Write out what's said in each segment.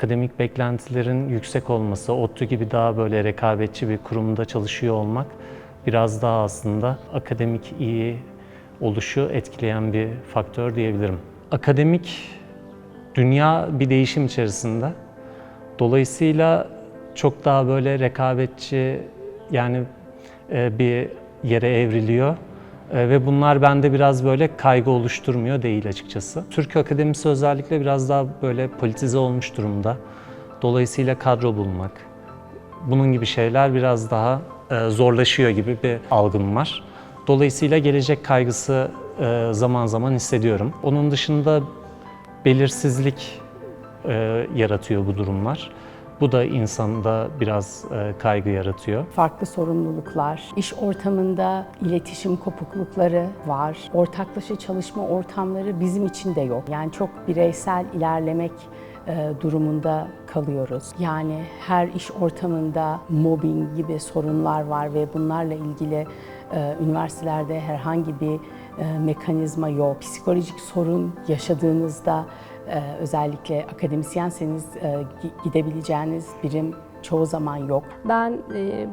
Akademik beklentilerin yüksek olması, ODTÜ gibi daha böyle rekabetçi bir kurumda çalışıyor olmak biraz daha aslında akademik iyi oluşu etkileyen bir faktör diyebilirim. Akademik dünya bir değişim içerisinde. Dolayısıyla çok daha böyle rekabetçi yani e, bir yere evriliyor. E, Ve bunlar bende biraz böyle kaygı oluşturmuyor değil açıkçası. Türk akademisi özellikle biraz daha böyle politize olmuş durumda. Dolayısıyla kadro bulmak, bunun gibi şeyler biraz daha e, zorlaşıyor gibi bir algım var. Dolayısıyla gelecek kaygısı e, zaman zaman hissediyorum. Onun dışında belirsizlik yaratıyor bu durumlar. Bu da insanda biraz e, kaygı yaratıyor. farklı sorumluluklar, iş ortamında iletişim kopuklukları var. Ortaklaşa çalışma ortamları bizim için de yok. Yani çok bireysel ilerlemek e, durumunda kalıyoruz. Yani her iş ortamında mobbing gibi sorunlar var ve bunlarla ilgili e, üniversitelerde herhangi bir mekanizma yok. Psikolojik sorun yaşadığınızda özellikle akademisyenseniz e, gi- gidebileceğiniz birim çoğu zaman yok. Ben e,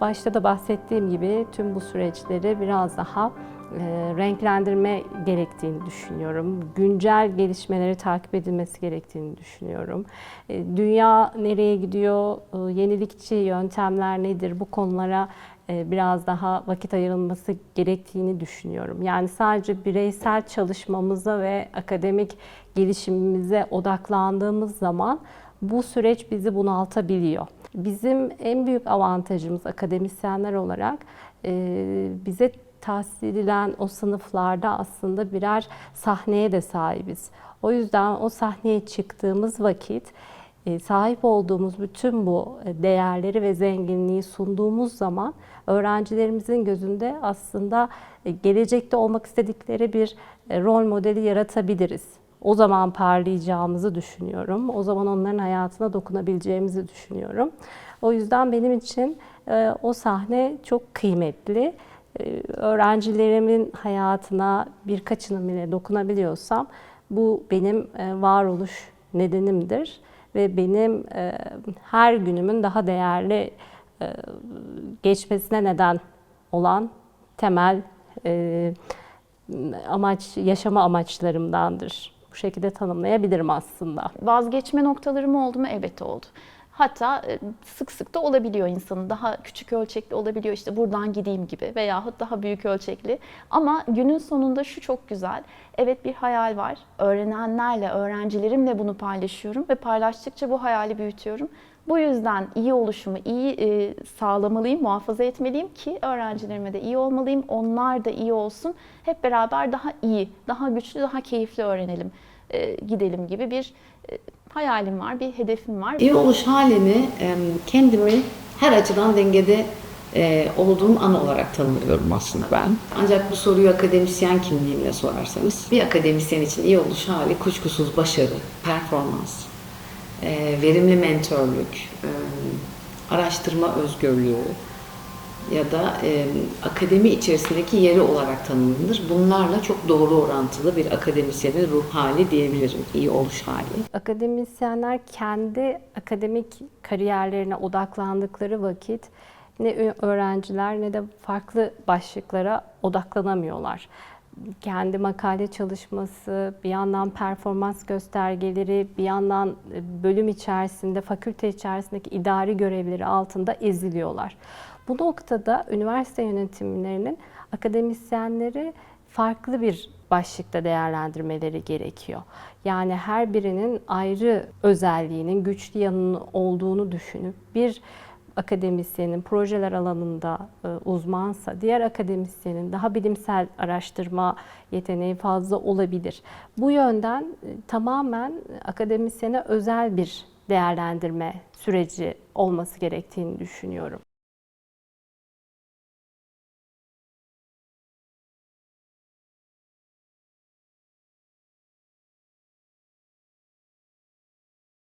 başta da bahsettiğim gibi tüm bu süreçleri biraz daha e, renklendirme gerektiğini düşünüyorum. Güncel gelişmeleri takip edilmesi gerektiğini düşünüyorum. E, Dünya nereye gidiyor, e, yenilikçi yöntemler nedir bu konulara biraz daha vakit ayrılması gerektiğini düşünüyorum. Yani sadece bireysel çalışmamıza ve akademik gelişimimize odaklandığımız zaman bu süreç bizi bunaltabiliyor. Bizim en büyük avantajımız akademisyenler olarak bize tahsis edilen o sınıflarda aslında birer sahneye de sahibiz. O yüzden o sahneye çıktığımız vakit e, sahip olduğumuz bütün bu değerleri ve zenginliği sunduğumuz zaman öğrencilerimizin gözünde aslında e, gelecekte olmak istedikleri bir e, rol modeli yaratabiliriz. O zaman parlayacağımızı düşünüyorum. O zaman onların hayatına dokunabileceğimizi düşünüyorum. O yüzden benim için e, o sahne çok kıymetli. E, Öğrencilerimin hayatına birkaçının bile dokunabiliyorsam bu benim e, varoluş nedenimdir ve benim e, her günümün daha değerli e, geçmesine neden olan temel amaç yaşama amaçlarımdandır. Bu şekilde tanımlayabilirim aslında. Vazgeçme noktalarım oldu mu? Evet oldu. Hatta e, sık sık da olabiliyor insanın. Daha küçük ölçekli olabiliyor işte buradan gideyim gibi veyahut daha büyük ölçekli. Ama günün sonunda şu çok güzel. Evet bir hayal var. Öğrenenlerle, öğrencilerimle bunu paylaşıyorum ve paylaştıkça bu hayali büyütüyorum. Bu yüzden iyi oluşumu iyi e, sağlamalıyım, muhafaza etmeliyim ki öğrencilerime de iyi olmalıyım. Onlar da iyi olsun. Hep beraber daha iyi, daha güçlü, daha keyifli öğrenelim, e, gidelim gibi bir e, hayalim var, bir hedefim var. İyi oluş halini em, kendimi her açıdan dengede e, olduğum an olarak tanımlıyorum aslında ben. Ancak bu soruyu akademisyen kimliğimle sorarsanız bir akademisyen için iyi oluş hali kuşkusuz başarı, performans, e, verimli mentörlük, e, araştırma özgürlüğü ya da e, akademi içerisindeki yeri olarak tanımlanır. Bunlarla çok doğru orantılı bir akademisyenin ruh hali diyebilirim, iyi oluş hali. Akademisyenler kendi akademik kariyerlerine odaklandıkları vakit ne öğrenciler ne de farklı başlıklara odaklanamıyorlar. Kendi makale çalışması, bir yandan performans göstergeleri, bir yandan e, bölüm içerisinde, fakülte içerisindeki idari görevleri altında eziliyorlar. Bu noktada üniversite yönetimlerinin akademisyenleri farklı bir başlıkta değerlendirmeleri gerekiyor. Yani her birinin ayrı özelliğinin, güçlü yanının olduğunu düşünüp bir akademisyenin projeler alanında e, uzmansa diğer akademisyenin daha bilimsel araştırma yeteneği fazla olabilir. Bu yönden e, tamamen akademisyene özel bir değerlendirme süreci olması gerektiğini düşünüyorum.